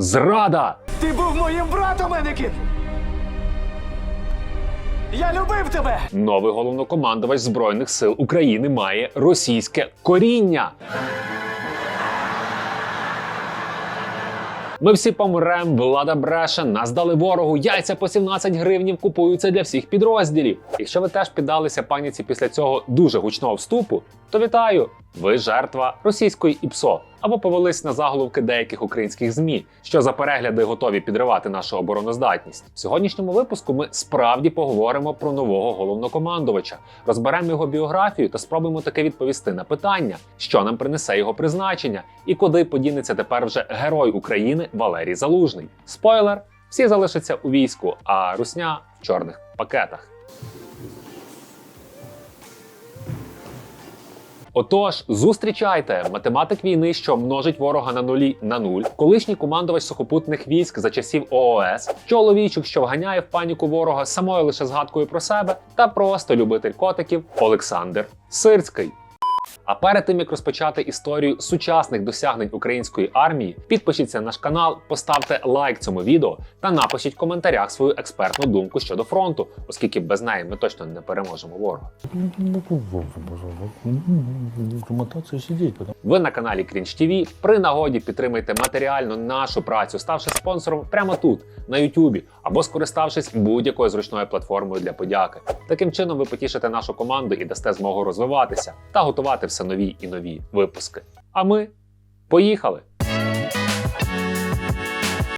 Зрада! Ти був моїм братом, Енекін! Я любив тебе! Новий головнокомандувач Збройних сил України має російське коріння. Ми всі помрем, влада бреше, нас дали ворогу, яйця по 17 гривнів купуються для всіх підрозділів. Якщо ви теж піддалися паніці після цього дуже гучного вступу, то вітаю! Ви жертва російської ІПСО або повелись на заголовки деяких українських змі, що за перегляди готові підривати нашу обороноздатність. В сьогоднішньому випуску ми справді поговоримо про нового головнокомандувача, розберемо його біографію та спробуємо таки відповісти на питання, що нам принесе його призначення і куди подінеться тепер вже герой України Валерій Залужний. Спойлер: всі залишаться у війську, а русня в чорних пакетах. Отож, зустрічайте математик війни, що множить ворога на нулі на нуль, колишній командувач сухопутних військ за часів ООС, чоловічок, що вганяє в паніку ворога самою лише згадкою про себе, та просто любитель котиків Олександр Сирський. А перед тим як розпочати історію сучасних досягнень української армії, підпишіться на наш канал, поставте лайк цьому відео та напишіть в коментарях свою експертну думку щодо фронту, оскільки без неї ми точно не переможемо ворога. Ви на каналі Крінж ТВ. При нагоді підтримайте матеріально нашу працю, ставши спонсором прямо тут, на Ютубі, або скориставшись будь-якою зручною платформою для подяки. Таким чином ви потішите нашу команду і дасте змогу розвиватися та готувати все нові і нові випуски. А ми поїхали!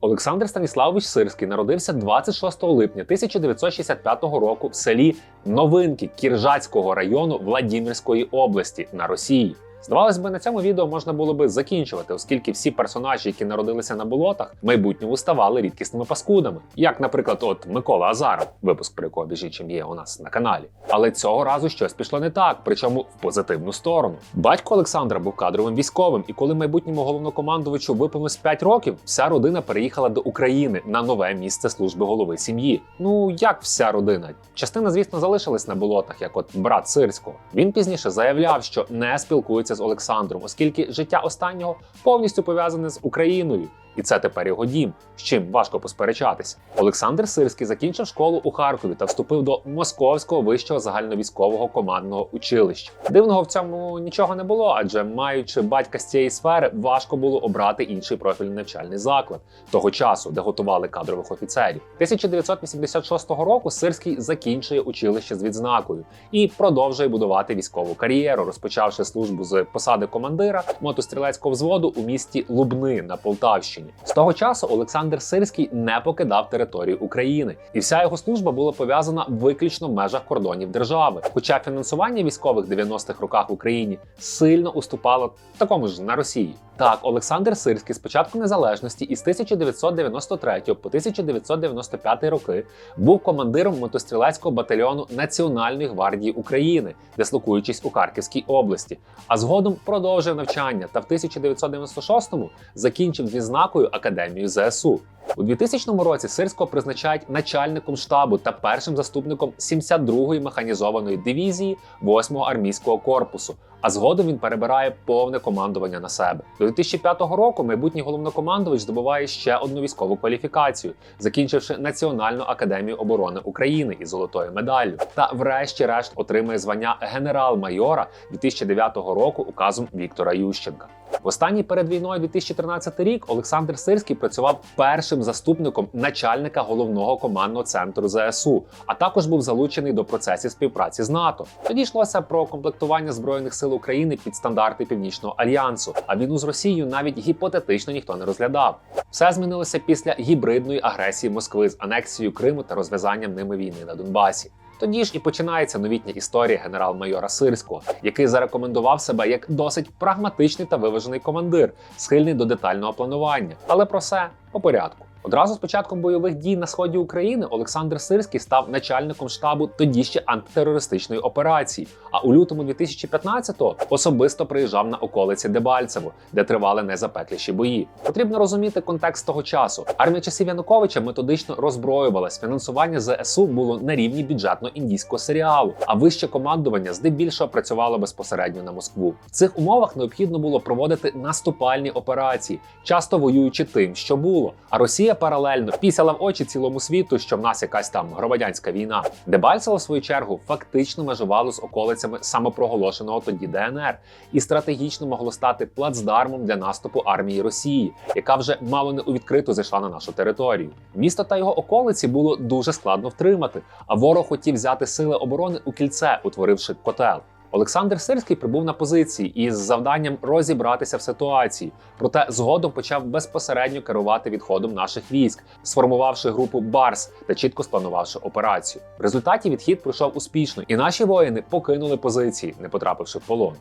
Олександр Станіславович Сирський народився 26 липня 1965 року в селі Новинки Кіржацького району Владимирської області на Росії. Здавалось би, на цьому відео можна було би закінчувати, оскільки всі персонажі, які народилися на болотах, в майбутньому ставали рідкісними паскудами, як, наприклад, от Микола Азаров, випуск про якого біжить чим є у нас на каналі. Але цього разу щось пішло не так, причому в позитивну сторону. Батько Олександра був кадровим військовим, і коли майбутньому головнокомандувачу виповнилось 5 років, вся родина переїхала до України на нове місце служби голови сім'ї. Ну як вся родина? Частина, звісно, залишилась на болотах, як от брат Сирського. Він пізніше заявляв, що не спілкується з Олександром, оскільки життя останнього повністю пов'язане з Україною. І це тепер його дім, з чим важко посперечатися. Олександр Сирський закінчив школу у Харкові та вступив до Московського вищого загальновійськового командного училища. Дивного в цьому нічого не було, адже маючи батька з цієї сфери, важко було обрати інший профільний навчальний заклад того часу, де готували кадрових офіцерів. 1986 року Сирський закінчує училище з відзнакою і продовжує будувати військову кар'єру, розпочавши службу з посади командира мотострілецького взводу у місті Лубни на Полтавщині. З того часу Олександр Сирський не покидав територію України, і вся його служба була пов'язана виключно в межах кордонів держави. Хоча фінансування військових в 90-х роках в Україні сильно уступало такому ж на Росії. Так, Олександр Сирський з початку незалежності із 1993 по 1995 роки був командиром мотострілецького батальйону Національної гвардії України, дислокуючись у Харківській області. А згодом продовжив навчання та в 1996-му закінчив з відзнакою Академію ЗСУ. У 2000 році Сирського призначають начальником штабу та першим заступником 72-ї механізованої дивізії 8-го армійського корпусу. А згодом він перебирає повне командування на себе. До 2005 року майбутній головнокомандувач здобуває ще одну військову кваліфікацію, закінчивши Національну академію оборони України із золотою медаллю. Та, врешті-решт, отримує звання генерал-майора 2009 року указом Віктора Ющенка. В останній перед війною 2013 рік Олександр Сирський працював першим заступником начальника головного командного центру ЗСУ, а також був залучений до процесів співпраці з НАТО. Тоді йшлося про комплектування збройних сил України під стандарти Північного альянсу. А війну з Росією навіть гіпотетично ніхто не розглядав. Все змінилося після гібридної агресії Москви з анексією Криму та розв'язанням ними війни на Донбасі. Тоді ж і починається новітня історія генерал-майора Сирського, який зарекомендував себе як досить прагматичний та виважений командир, схильний до детального планування. Але про все по порядку. Одразу з початком бойових дій на сході України Олександр Сирський став начальником штабу тоді ще антитерористичної операції. А у лютому 2015-го особисто приїжджав на околиці Дебальцево, де тривали найзапекліші бої. Потрібно розуміти контекст того часу. Армія часів Януковича методично роззброювалась. Фінансування ЗСУ було на рівні бюджетної секретно-індійського серіалу, а вище командування здебільшого працювало безпосередньо на Москву. В цих умовах необхідно було проводити наступальні операції, часто воюючи тим, що було. А Росія паралельно пісяла в очі цілому світу, що в нас якась там громадянська війна. Дебальцево, в свою чергу, фактично межувало з околицями самопроголошеного тоді ДНР і стратегічно могло стати плацдармом для наступу армії Росії, яка вже мало не у відкриту зайшла на нашу територію. Місто та його околиці було дуже складно втримати, а ворог хотів взяти сили оборони у кільце, утворивши котел. Олександр Сирський прибув на позиції із завданням розібратися в ситуації, проте згодом почав безпосередньо керувати відходом наших військ, сформувавши групу Барс та чітко спланувавши операцію. В результаті відхід пройшов успішно, і наші воїни покинули позиції, не потрапивши в полон.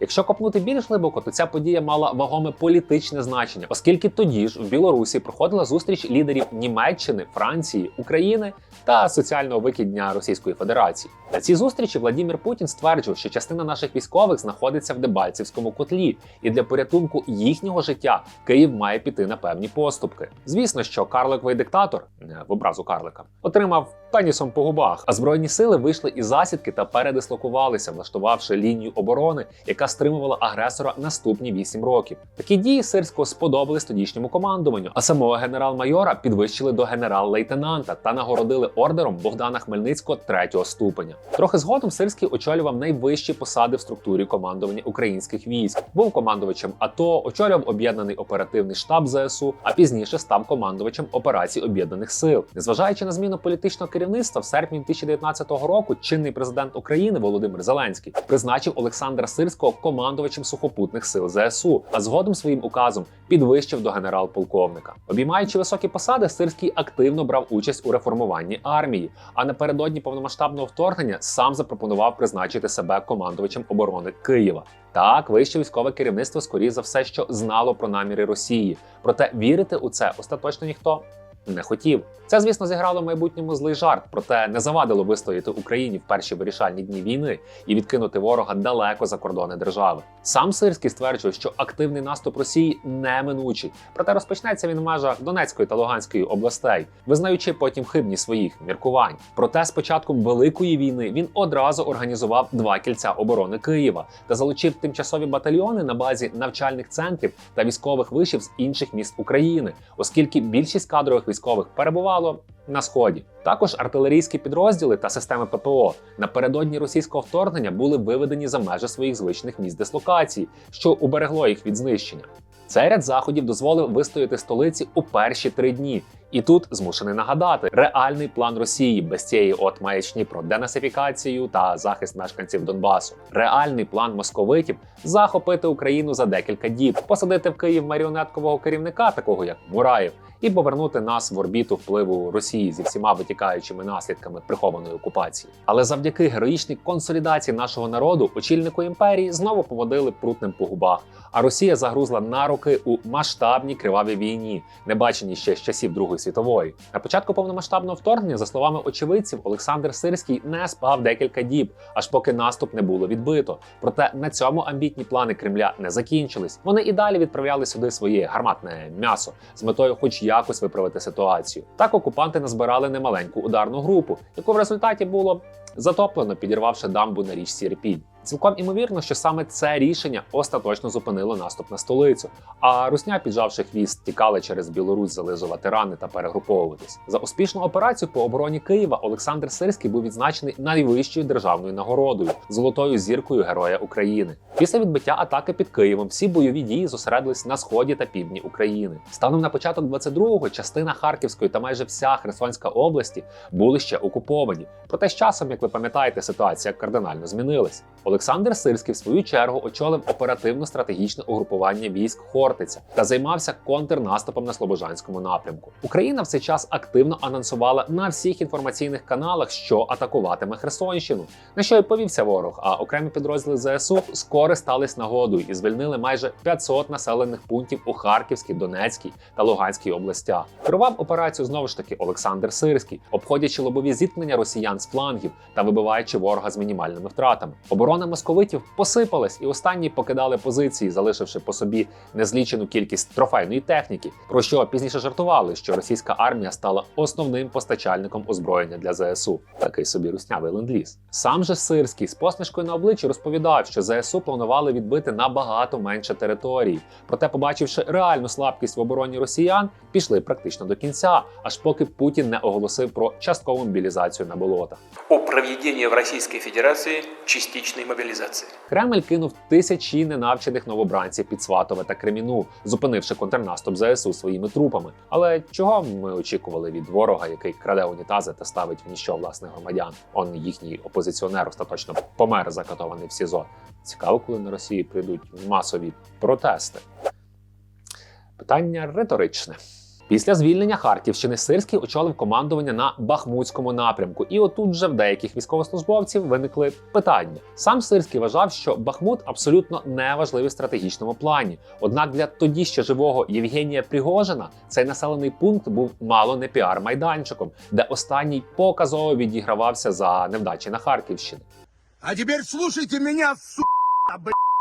Якщо копнути більш глибоко, то ця подія мала вагоме політичне значення, оскільки тоді ж в Білорусі проходила зустріч лідерів Німеччини, Франції, України та соціального викидня Російської Федерації. На цій зустрічі Владимир Путін стверджував, що частина наших військових знаходиться в Дебальцевському котлі, і для порятунку їхнього життя Київ має піти на певні поступки. Звісно, що карликовий диктатор е, в образу карлика отримав пенісом по губах, а збройні сили вийшли із засідки та передислокувалися, влаштувавши лінію оборони, яка стримувала агресора наступні 8 років. Такі дії сирського сподобались тодішньому командуванню, а самого генерал-майора підвищили до генерал-лейтенанта та нагородили ордером Богдана Хмельницького третього ступеня. Трохи згодом Сирський очолював найвищі посади в структурі командування українських військ. Був командувачем АТО, очолював об'єднаний оперативний штаб ЗСУ, а пізніше став командувачем операцій об'єднаних сил. Незважаючи на зміну політичного керівництва, в серпні 2019 року чинний президент України Володимир Зеленський призначив Олександра Сирського командувачем сухопутних сил ЗСУ, а згодом своїм указом підвищив до генерал-полковника. Обіймаючи високі посади, Сирський активно брав участь у реформуванні армії. А напередодні повномасштабного вторгнення сам запропонував призначити себе командувачем оборони Києва. Так, вище військове керівництво, скоріше за все, що знало про наміри Росії. Проте вірити у це остаточно ніхто не хотів. Це, звісно, зіграло в майбутньому злий жарт, проте не завадило вистояти Україні в перші вирішальні дні війни і відкинути ворога далеко за кордони держави. Сам Сирський стверджує, що активний наступ Росії неминучий, проте розпочнеться він в межах Донецької та Луганської областей, визнаючи потім хибність своїх міркувань. Проте з початком великої війни він одразу організував два кільця оборони Києва та залучив тимчасові батальйони на базі навчальних центрів та військових вишів з інших міст України, оскільки більшість кадрових військових перебувало на сході. Також артилерійські підрозділи та системи ППО напередодні російського вторгнення були виведені за межі своїх звичних місць дислокації, що уберегло їх від знищення. Цей ряд заходів дозволив вистояти столиці у перші три дні. І тут змушений нагадати реальний план Росії без цієї от маячні про денацифікацію та захист мешканців Донбасу. Реальний план московитів захопити Україну за декілька діб, посадити в Київ маріонеткового керівника, такого як Мураєв, і повернути нас в орбіту впливу Росії зі всіма витікаючими наслідками прихованої окупації. Але завдяки героїчній консолідації нашого народу очільнику імперії знову поводили прутним по губах. А Росія загрузла на роки у масштабній кривавій війні, не баченій ще з часів Другої світової. На початку повномасштабного вторгнення, за словами очевидців, Олександр Сирський не спав декілька діб, аж поки наступ не було відбито. Проте на цьому амбітні плани Кремля не закінчились. Вони і далі відправляли сюди своє гарматне м'ясо з метою, хоч якось виправити ситуацію. Так окупанти назбирали немаленьку ударну групу, яку в результаті було затоплено, підірвавши дамбу на річці Ірпінь. Цілком імовірно, що саме це рішення остаточно зупинило наступ на столицю. А русня, піджавши хвіст, тікали через Білорусь зализувати рани та перегруповуватись. За успішну операцію по обороні Києва Олександр Сирський був відзначений найвищою державною нагородою золотою зіркою Героя України. Після відбиття атаки під Києвом всі бойові дії зосередились на сході та півдні України. Станом на початок 22-го частина Харківської та майже вся Херсонська області були ще окуповані. Проте з часом, як ви пам'ятаєте, ситуація кардинально змінилась. Олександр Сирський, в свою чергу, очолив оперативно-стратегічне угрупування військ Хортиця та займався контрнаступом на Слобожанському напрямку. Україна в цей час активно анонсувала на всіх інформаційних каналах, що атакуватиме Херсонщину. На що й повівся ворог, а окремі підрозділи ЗСУ скористались нагодою і звільнили майже 500 населених пунктів у Харківській, Донецькій та Луганській областях. Керував операцію знову ж таки Олександр Сирський, обходячи лобові зіткнення росіян з флангів та вибиваючи ворога з мінімальними втратами. Оборона Оборона московитів посипалась, і останні покидали позиції, залишивши по собі незлічену кількість трофейної техніки, про що пізніше жартували, що російська армія стала основним постачальником озброєння для ЗСУ. Такий собі руснявий ленд-ліз. Сам же Сирський з посмішкою на обличчі розповідав, що ЗСУ планували відбити набагато менше територій. Проте, побачивши реальну слабкість в обороні росіян, пішли практично до кінця, аж поки Путін не оголосив про часткову мобілізацію на болотах. о проведении в Российской Федерации частичной мобилизации. Кремль кинув тисячі ненавчених новобранців під Сватове та Креміну, зупинивши контрнаступ ЗСУ своїми трупами. Але чого ми очікували від ворога, який краде унітази та ставить в ніщо власних громадян? Он їхній опозиціонер остаточно помер закатований в СІЗО. Цікаво, коли на Росії прийдуть масові протести. Питання риторичне. Після звільнення Харківщини Сирський очолив командування на Бахмутському напрямку, і отут же в деяких військовослужбовців виникли питання. Сам Сирський вважав, що Бахмут абсолютно не важливий в стратегічному плані. Однак для тоді ще живого Євгенія Пригожина цей населений пункт був мало не піар-майданчиком, де останній показово відігравався за невдачі на Харківщині. А теперь слушайте меня, сука, блядь.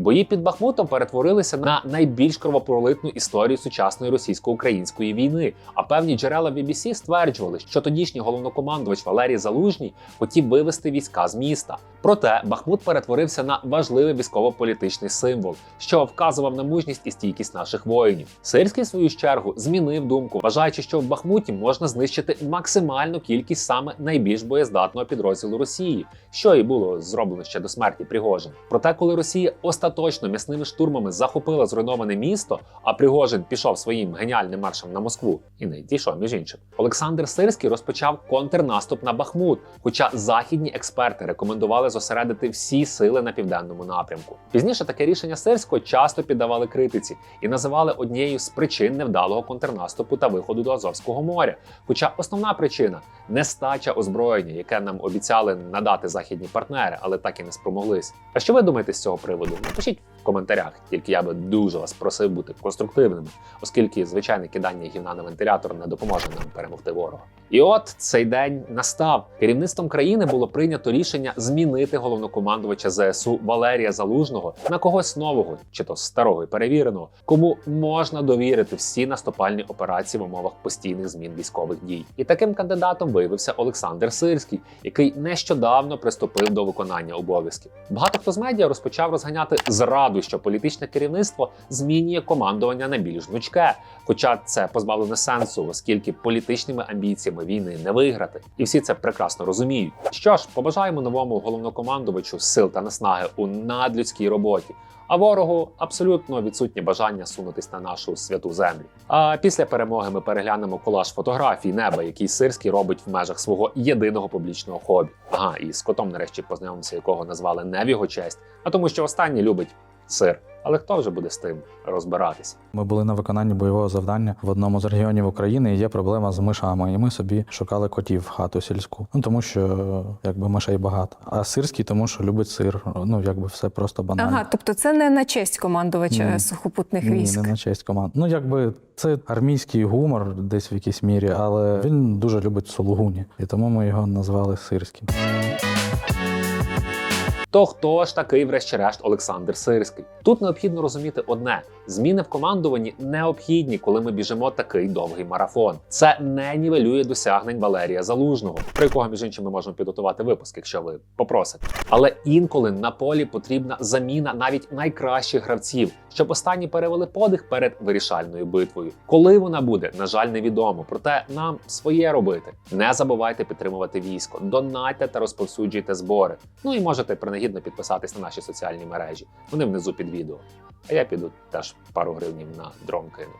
Бої під Бахмутом перетворилися на найбільш кровопролитну історію сучасної російсько-української війни. А певні джерела BBC стверджували, що тодішній головнокомандувач Валерій Залужній хотів вивести війська з міста. Проте Бахмут перетворився на важливий військово-політичний символ, що вказував на мужність і стійкість наших воїнів. Сирський, в свою чергу, змінив думку, вважаючи, що в Бахмуті можна знищити максимальну кількість саме найбільш боєздатного підрозділу Росії, що і було зроблено ще до смерті Пригожин. Проте, коли Росія остаточно м'ясними штурмами захопила зруйноване місто, а Пригожин пішов своїм геніальним маршем на Москву і не дійшов між іншим. Олександр Сирський розпочав контрнаступ на Бахмут. Хоча західні експерти рекомендували зосередити всі сили на південному напрямку. Пізніше таке рішення Сирського часто піддавали критиці і називали однією з причин невдалого контрнаступу та виходу до Азовського моря. Хоча основна причина нестача озброєння, яке нам обіцяли надати західні партнери, але так і не спромоглись. А що ви думаєте з цього приводу? Напишіть в коментарях, тільки я би дуже вас просив бути конструктивними, оскільки звичайне кидання гівна на вентилятор не допоможе нам перемогти ворога. І от цей день настав. Керівництвом країни було прийнято рішення змінити головнокомандувача ЗСУ Валерія Залужного на когось нового, чи то старого і перевіреного, кому можна довірити всі наступальні операції в умовах постійних змін військових дій. І таким кандидатом виявився Олександр Сирський, який нещодавно приступив до виконання обов'язків. Багато хто з медіа розпочав розганяти зраду, що політичне керівництво змінює командування на більш гнучке. Хоча це позбавлене сенсу, оскільки політичними амбіціями війни не виграти, і всі це прекрасно розуміють. Що ж, побажаємо новому головнокомандувачу сил та наснаги у надлюдській роботі. А ворогу абсолютно відсутнє бажання сунутись на нашу святу землю. А після перемоги ми переглянемо колаж фотографій неба, який Сирський робить в межах свого єдиного публічного хобі. Ага, і з котом нарешті познайомимося, якого назвали не в його честь, а тому, що останній любить сир. Але хто вже буде з тим розбиратися? Ми були на виконанні бойового завдання в одному з регіонів України. і Є проблема з мишами, і ми собі шукали котів в хату сільську. Ну тому що якби мишей багато. А сирський, тому що любить сир. Ну якби все просто банально. Ага, тобто це не на честь командувача Ні. сухопутних Ні, військ. не на честь команд. Ну якби це армійський гумор десь в якійсь мірі, але він дуже любить сулугуні, і тому ми його назвали сирським. То хто ж такий, врешті-решт, Олександр Сирський? Тут необхідно розуміти одне: зміни в командуванні необхідні, коли ми біжимо такий довгий марафон. Це не нівелює досягнень Валерія Залужного, про якого між іншим ми можемо підготувати випуск, якщо ви попросите. Але інколи на полі потрібна заміна навіть найкращих гравців, щоб останні перевели подих перед вирішальною битвою. Коли вона буде, на жаль, невідомо. Проте нам своє робити. Не забувайте підтримувати військо, донайте та розповсюджуйте збори. Ну і можете принагідно підписатись на наші соціальні мережі. Вони внизу під відео. А я піду теж пару гривнів на дрон кину.